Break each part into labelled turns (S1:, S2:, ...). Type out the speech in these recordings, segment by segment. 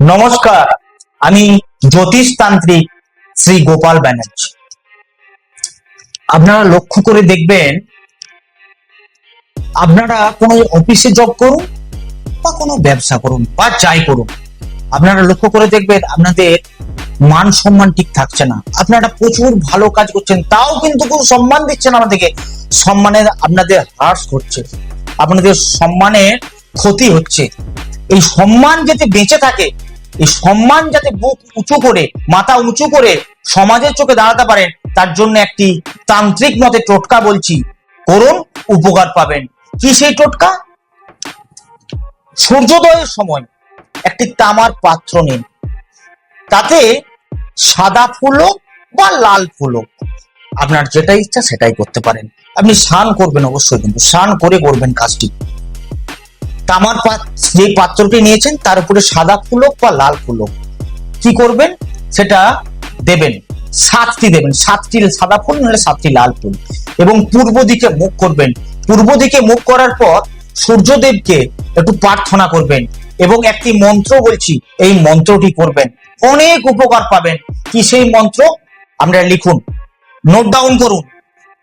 S1: নমস্কার, আমি জ্যোতিষ তান্ত্রিক শ্রী গোপাল ব্যানার্জি। আপনারা লক্ষ্য করে দেখবেন, আপনারা কোনো অফিসে জব করুন বা কোনো ব্যবসা করুন বা যাই করুন, আপনারা লক্ষ্য করে দেখবেন আপনাদের মান সম্মান ঠিক থাকছে না। আপনারা প্রচুর ভালো কাজ করছেন, তাও কিন্তু কোনো সম্মান দিচ্ছেন আমাদেরকে। সম্মানের আপনাদের হ্রাস করছে আপনাদের সম্মানের ক্ষতি হচ্ছে। এই সম্মান যাতে বেঁচে থাকে এই সম্মান যাতে বুক উঁচু করে, মাথা উঁচু করে সমাজের চোখে দাঁড়াতে পারেন, তার জন্য একটি তান্ত্রিক মতে টোটকা বলছি, করুন, উপকার পাবেন। কি সেই টোটকা? সূর্যোদয়ের সময় একটি তামার পাত্র নিন। তাতে সাদা ফুল হোক বা লাল ফুল হোক আপনার যেটা ইচ্ছা সেটাই করতে পারেন। আপনি স্নান করবেন অবশ্যই, কিন্তু স্নান করে করবেন কাজটি। তামার যে পাত্রটি নিয়েছেন, তার উপরে সাদা ফুল বা লাল ফুল হোক কি করবেন? সেটা দেবেন। সাতটি দেবেন। সাতটি সাদা ফুল, নাহলে সাতটি লাল ফুল। এবং পূর্ব দিকে মুখ করবেন। পূর্ব দিকে মুখ করার পর সূর্যদেবকে একটু প্রার্থনা করবেন এবং একটি মন্ত্র বলছি, এই মন্ত্রটি করবেন। অনেক উপকার পাবেন। কি সেই মন্ত্র? আমরা লিখুন। নোট ডাউন করুন।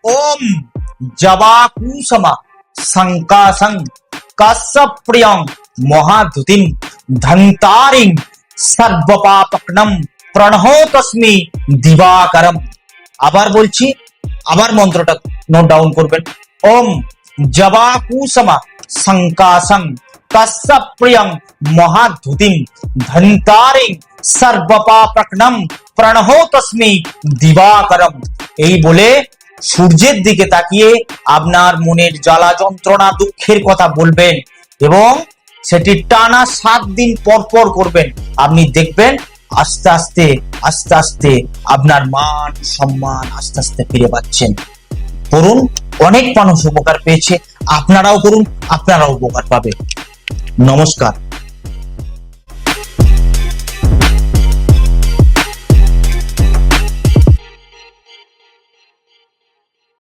S1: ওম জবাকুসমা শঙ্কাসং কাশ্যপ্রিয়ং মহাধুতিম ধন্তারিং সর্বপাপকনম প্রণহ তস্মি দিবাকরম আবার বলছি আবার মন্ত্রটা নোট ডাউন করবেন ওম জবাকুসমা শঙ্কাসং কাশ্যপ্রিয়ং মহাধুতিম ধন্তারিং সর্বপাপকনম প্রণহ তস্মি দিবাকরম এই বলে সূর্যের দিকে তাকিয়ে আপনার মনের জ্বালা যন্ত্রণা, দুঃখের কথা বলবেন এবং সেটি টানা সাত দিন পর পর করবেন। আপনি দেখবেন আস্তে আস্তে আস্তে আস্তে আপনার মান, সম্মান আস্তে আস্তে ফিরে পাচ্ছেন। করুন অনেক মানুষ উপকার পেয়েছে। আপনারাও করুন, আপনারাও উপকার পাবে নমস্কার।